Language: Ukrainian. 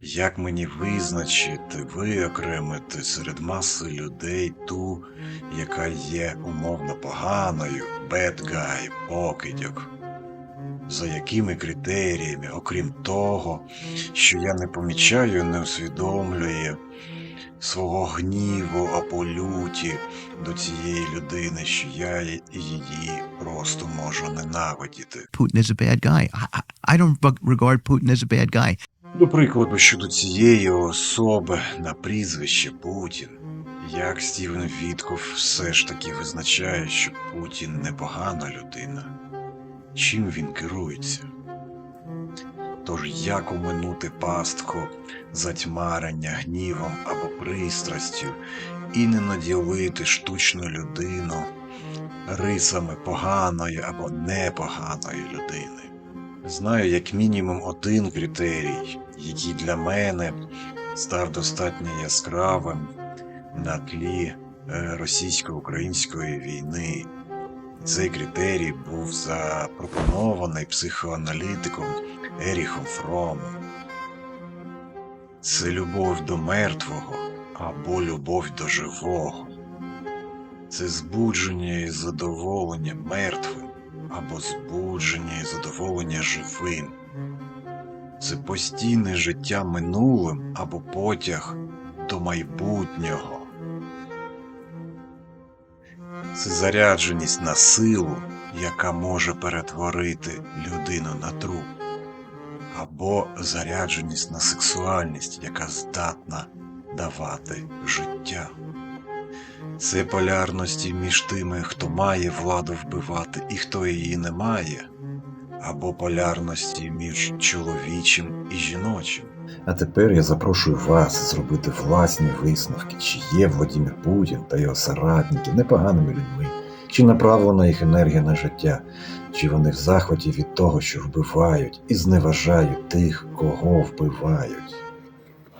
Як мені визначити, виокремити серед маси людей ту, яка є умовно поганою, guy, покидьок? За якими критеріями, окрім того, що я не помічаю, не усвідомлює свого гніву або люті до цієї людини, що я її просто можу ненавидіти. Putin is a bad guy. I, I don't regard Putin as a bad guy. До прикладу, щодо цієї особи на прізвище Путін, як Стівен Вітков все ж таки визначає, що Путін непогана людина. Чим він керується? Тож як оминути пастку затьмарення гнівом або пристрастю і не наділити штучну людину рисами поганої або непоганої людини? Знаю як мінімум один критерій, який для мене став достатньо яскравим на тлі е, російсько-української війни. Цей критерій був запропонований психоаналітиком Еріхом Фромом. Це любов до мертвого або любов до живого. Це збудження і задоволення мертвим або збудження і задоволення живим. Це постійне життя минулим або потяг до майбутнього. Це зарядженість на силу, яка може перетворити людину на труп, або зарядженість на сексуальність, яка здатна давати життя. Це полярності між тими, хто має владу вбивати і хто її не має, або полярності між чоловічим і жіночим. А тепер я запрошую вас зробити власні висновки, чи є Владимир Путін та його соратники непоганими людьми, чи направлена їх енергія на життя, чи вони в захваті від того, що вбивають, і зневажають тих, кого вбивають.